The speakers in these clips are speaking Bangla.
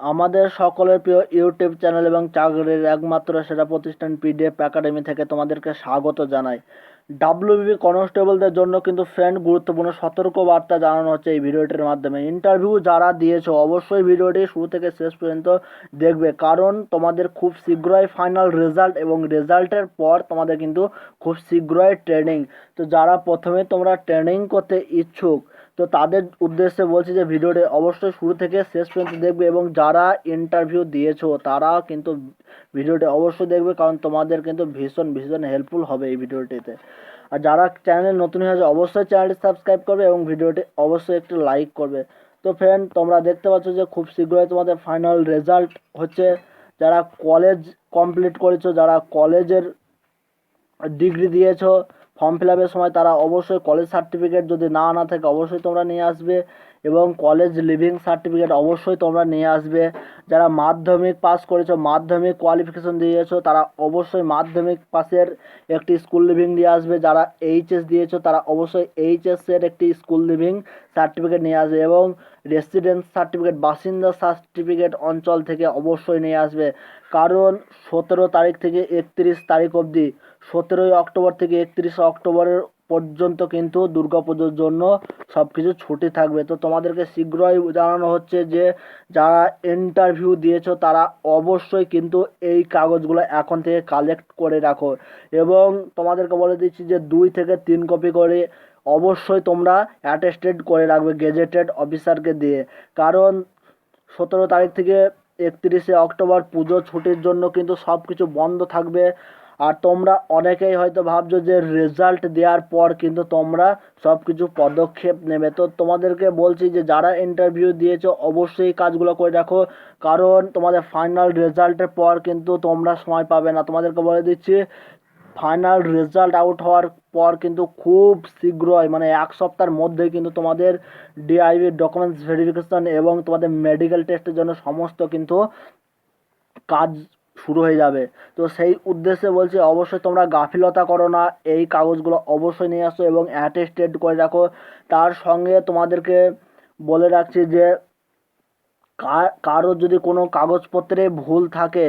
আমাদের সকলের প্রিয় ইউটিউব চ্যানেল এবং চাকরির একমাত্র সেরা প্রতিষ্ঠান পিডিএফ একাডেমি থেকে তোমাদেরকে স্বাগত জানাই। ডাব্লিউবি কনস্টেবলদের জন্য কিন্তু ফ্রেন্ড গুরুত্বপূর্ণ সতর্ক বার্তা জানানো হচ্ছে এই ভিডিওটির মাধ্যমে। ইন্টারভিউ যারা দিয়েছ, অবশ্যই ভিডিওটি শুরু থেকে শেষ পর্যন্ত দেখবে, কারণ তোমাদের খুব শীঘ্রই ফাইনাল রেজাল্ট এবং রেজাল্টের পর তোমাদের কিন্তু খুব শীঘ্রই ট্রেনিং তো যারা প্রথমে তোমরা ট্রেনিং করতে ইচ্ছুক তো তাদের উদ্দেশ্যে বলছি যে ভিডিওটি অবশ্যই শুরু থেকে শেষ পর্যন্ত দেখবে এবং যারা ইন্টারভিউ দিয়েছ তারা কিন্তু ভিডিওটি অবশ্যই দেখবে কারণ তোমাদের কিন্তু ভীষণ ভীষণ হেল্পফুল হবে এই ভিডিওটিতে। আর যারা চ্যানেলে নতুন হয়েছে অবশ্যই চ্যানেলটি সাবস্ক্রাইব করবে এবং ভিডিওটি অবশ্যই একটু লাইক করবে। তো ফ্রেন্ড তোমরা দেখতে পাচ্ছ যে খুব শীঘ্রই তোমাদের ফাইনাল রেজাল্ট হচ্ছে। যারা কলেজ কমপ্লিট করেছ, যারা কলেজের ডিগ্রি দিয়েছ ফর্ম ফিল আপের সময় তারা অবশ্যই কলেজ সার্টিফিকেট যদি না না থাকে, অবশ্যই তোমরা নিয়ে আসবে। এবং কলেজ লিভিং সার্টিফিকেট অবশ্যই তোমরা নিয়ে আসবে। যারা মাধ্যমিক পাস করেছ, মাধ্যমিক কোয়ালিফিকেশন দিয়েছ, তারা অবশ্যই মাধ্যমিক পাসের একটি স্কুল লিভিং নিয়ে আসবে। যারা এইচএস দিয়েছ, তারা অবশ্যই এইচএসের একটি স্কুল লিভিং সার্টিফিকেট নিয়ে আসবে এবং রেসিডেন্স সার্টিফিকেট বাসিন্দা সার্টিফিকেট অঞ্চল থেকে অবশ্যই নিয়ে আসবে। কারণ সতেরো তারিখ থেকে একত্রিশ তারিখ অবধি, সতেরোই অক্টোবর থেকে একত্রিশে অক্টোবরের পর্যন্ত কিন্তু দুর্গাপুজোর জন্য সব কিছু ছুটি থাকবে। তো তোমাদেরকে শীঘ্রই জানানো হচ্ছে যে, যারা ইন্টারভিউ দিয়েছ তারা অবশ্যই কিন্তু এই কাগজগুলো এখন থেকে কালেক্ট করে রাখো। এবং তোমাদেরকে বলে দিচ্ছি যে, দুই থেকে তিন কপি করে অবশ্যই তোমরা অ্যাটেস্টেড করে রাখবে গেজেটেড অফিসারকে দিয়ে। কারণ সতেরো তারিখ থেকে একত্রিশে অক্টোবর পুজো ছুটির জন্য কিন্তু সব কিছু বন্ধ থাকবে। আর তোমরা অনেকেই হয়তো ভাবছ যে রেজাল্ট দেওয়ার পর কিন্তু তোমরা সব কিছু পদক্ষেপ নেবে। তো তোমাদেরকে বলছি যে যারা ইন্টারভিউ দিয়েছ, অবশ্যই কাজগুলো করে রাখো কারণ তোমাদের ফাইনাল রেজাল্টের পর কিন্তু তোমরা সময় পাবে না। তোমাদেরকে বলে দিচ্ছি ফাইনাল রেজাল্ট আউট হওয়ার পর কিন্তু খুব শীঘ্রই মানে এক সপ্তাহের মধ্যে কিন্তু তোমাদের ডিআইবি ডকুমেন্টস ভেরিফিকেশন এবং তোমাদের মেডিকেল টেস্টের জন্য সমস্ত কিন্তু কাজ শুরু হয়ে যাবে। তো সেই উদ্দেশ্যে বলছি, অবশ্যই তোমরা গাফিলতা করো না। এই কাগজগুলো অবশ্যই নিয়ে আসো এবং অ্যাটেস্টেড করে রাখো। তার সঙ্গে তোমাদেরকে বলে রাখছি যে কার যদি কোনো কাগজপত্রে ভুল থাকে,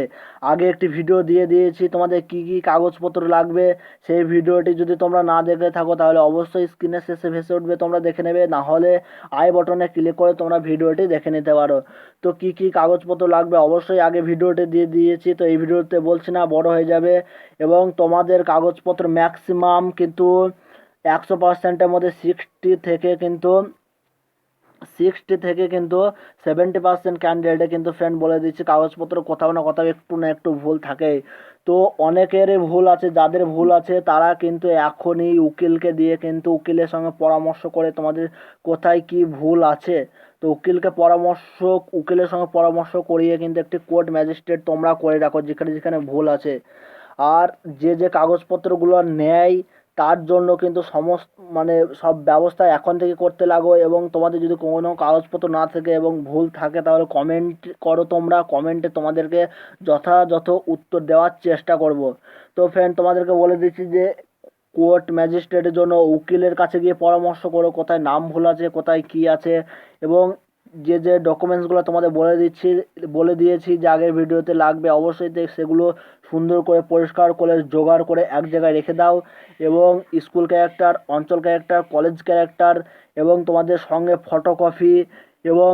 আগে একটি ভিডিও দিয়ে দিয়েছি, তোমাদের কি কি কাগজপত্র লাগবে, সেই ভিডিওটি যদি তোমরা না দেখে থাকো, তাহলে অবশ্যই স্ক্রিনের শেষে ভেসে উঠবে, তোমরা দেখে নেবে, না হলে আই বটনে ক্লিক করে তোমরা ভিডিওটি দেখে নিতে পারো। তো কি কি কাগজপত্র লাগবে, অবশ্যই আগে ভিডিওটি দিয়ে দিয়েছি, তো এই ভিডিওতে বলছি না, বড় হয়ে যাবে, এবং তোমাদের কাগজপত্র ম্যাক্সিমাম কিন্তু একশো পার্সেন্টের মধ্যে সিক্সটি থেকে কিন্তু সিক্সটি থেকে কিন্তু সেভেন্টি পার্সেন্ট ক্যান্ডিডেটে কিন্তু ফ্রেন্ড বলে দিচ্ছে, কাগজপত্র কোথাও না কোথাও একটু না একটু ভুল থাকেই তো অনেকেরই ভুল আছে, যাদের ভুল আছে তারা কিন্তু এখনই উকিলকে দিয়ে কিন্তু উকিলের সঙ্গে পরামর্শ করে তোমাদের কোথায় কি ভুল আছে। তো উকিলকে পরামর্শ, উকিলের সঙ্গে পরামর্শ করিয়ে কিন্তু একটি কোর্ট ম্যাজিস্ট্রেট তোমরা করে রাখো যেখানে যেখানে ভুল আছে। আর যে যে কাগজপত্রগুলো নেয় তার জন্য কিন্তু সমস্ত মানে সব ব্যবস্থা এখন থেকে করতে লাগো এবং তোমাদের যদি কোনো কাগজপত্র না থাকে এবং ভুল থাকে তাহলে কমেন্ট করো তোমরা। কমেন্টে তোমাদেরকে যথাযথ উত্তর দেওয়ার চেষ্টা করব। তো ফ্রেন্ড তোমাদেরকে বলে দিচ্ছি যে কোর্ট ম্যাজিস্ট্রেটের জন্য উকিলের কাছে গিয়ে পরামর্শ করো কোথায় নাম ভুল আছে, কোথায় কী আছে এবং যে যে ডকুমেন্টসগুলো তোমাদের বলে দিচ্ছি, বলে দিয়েছি যে আগের ভিডিওতে লাগবে, অবশ্যই সেগুলো সুন্দর করে, পরিষ্কার করে, জোগাড় করে এক জায়গায় রেখে দাও এবং স্কুল ক্যারেক্টার অঞ্চল ক্যারেক্টার কলেজ ক্যারেক্টার এবং তোমাদের সঙ্গে ফটোকপি এবং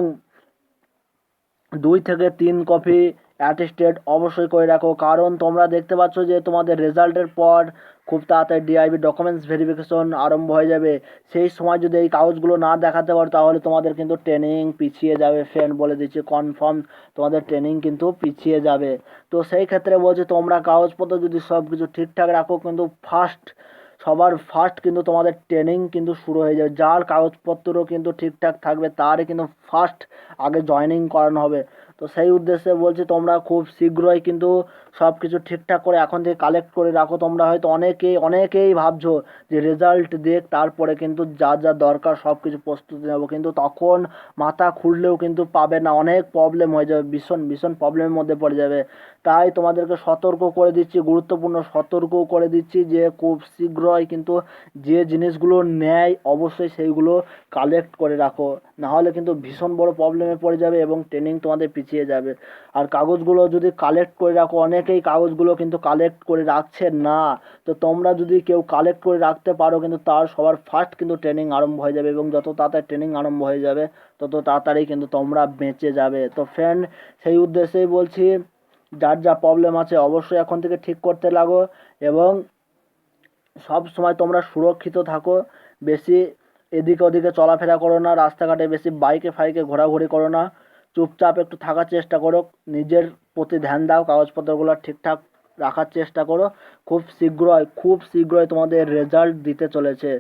দুই থেকে তিন কপি অ্যাটেস্টেড অবশ্যই করে রাখো। কারণ তোমরা দেখতে পাচ্ছ যে তোমাদের রেজাল্টের পর খুব তাড়াতাড়ি ডিআইবি ডকুমেন্টস ভেরিফিকেশন আরম্ভ হয়ে যাবে। সেই সময় যদি এই কাগজগুলো না দেখাতে পারো, তাহলে তোমাদের কিন্তু ট্রেনিং পিছিয়ে যাবে ফ্রেন্ড বলে দিচ্ছি। কনফার্ম তোমাদের ট্রেনিং কিন্তু পিছিয়ে যাবে। তো সেই ক্ষেত্রে বলছি, তোমরা কাগজপত্র যদি সব কিছু ঠিকঠাক রাখো, কিন্তু ফার্স্ট সবার ফার্স্ট কিন্তু তোমাদের ট্রেনিং কিন্তু শুরু হয়ে যাবে। যার কাগজপত্র কিন্তু ঠিকঠাক থাকবে, তারই কিন্তু ফার্স্ট আগে জয়েনিং করানো হবে। তো সেই উদ্দেশ্যে বলছি তোমরা খুব শীঘ্রই কিন্তু সব কিছু ঠিকঠাক করে এখন থেকে কালেক্ট করে রাখো। তোমরা হয়তো অনেকেই অনেকেই ভাবছ যে রেজাল্ট দেখ, তারপরে কিন্তু যা যা দরকার সব কিছু প্রস্তুতি নেব। কিন্তু তখন মাথা খুললেও কিন্তু পাবে না। অনেক প্রবলেম হয়ে যাবে, ভীষণ ভীষণ প্রবলেমের মধ্যে পড়ে যাবে। তাই তোমাদেরকে সতর্ক করে দিচ্ছি, গুরুত্বপূর্ণ সতর্ক করে দিচ্ছি যে খুব শীঘ্রই কিন্তু যে জিনিসগুলো নেয় অবশ্যই সেইগুলো কালেক্ট করে রাখো। নাহলে কিন্তু ভীষণ বড় প্রবলেমে পড়ে যাবে এবং ট্রেনিং তোমাদের পিছিয়ে যাবে। আর কাগজগুলো যদি কালেক্ট করে রাখো অনেকেই কাগজগুলো কিন্তু কালেক্ট করে রাখছে না। তো তোমরা যদি কেউ কালেক্ট করে রাখতে পারো, কিন্তু তার সবার ফার্স্ট কিন্তু ট্রেনিং আরম্ভ হয়ে যাবে এবং যত তাড়াতাড়ি ট্রেনিং আরম্ভ হয়ে যাবে, তত তাড়াতাড়ি কিন্তু তোমরা বেঁচে যাবে। তো ফ্রেন্ড সেই উদ্দেশ্যেই বলছি, যার যা প্রবলেম আছে অবশ্যই এখন থেকে ঠিক করতে লাগো এবং সব সময় তোমরা সুরক্ষিত থাকো। বেশি এদিকে ওদিকে চলাফেরা করো না, রাস্তাঘাটে বেশি বাইকে ফাইকে ঘোরাঘুরি করো না। চুপচাপ একটু থাকার চেষ্টা করো, নিজের প্রতি ধ্যান দাও, কাগজপত্রগুলো ঠিকঠাক রাখার চেষ্টা করো, খুব শীঘ্রই খুব শীঘ্রই তোমাদের রেজাল্ট দিতে চলেছে।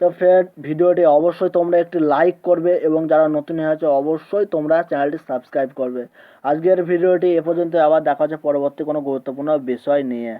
তো ফ্রেন্ড ভিডিওটি অবশ্যই তোমরা একটি লাইক করবে এবং যারা নতুন হয়েছে অবশ্যই তোমরা চ্যানেলটি সাবস্ক্রাইব করবে। আজকের ভিডিওটি এ পর্যন্ত আবার দেখা হচ্ছে পরবর্তী কোনো গুরুত্বপূর্ণ বিষয় নিয়ে।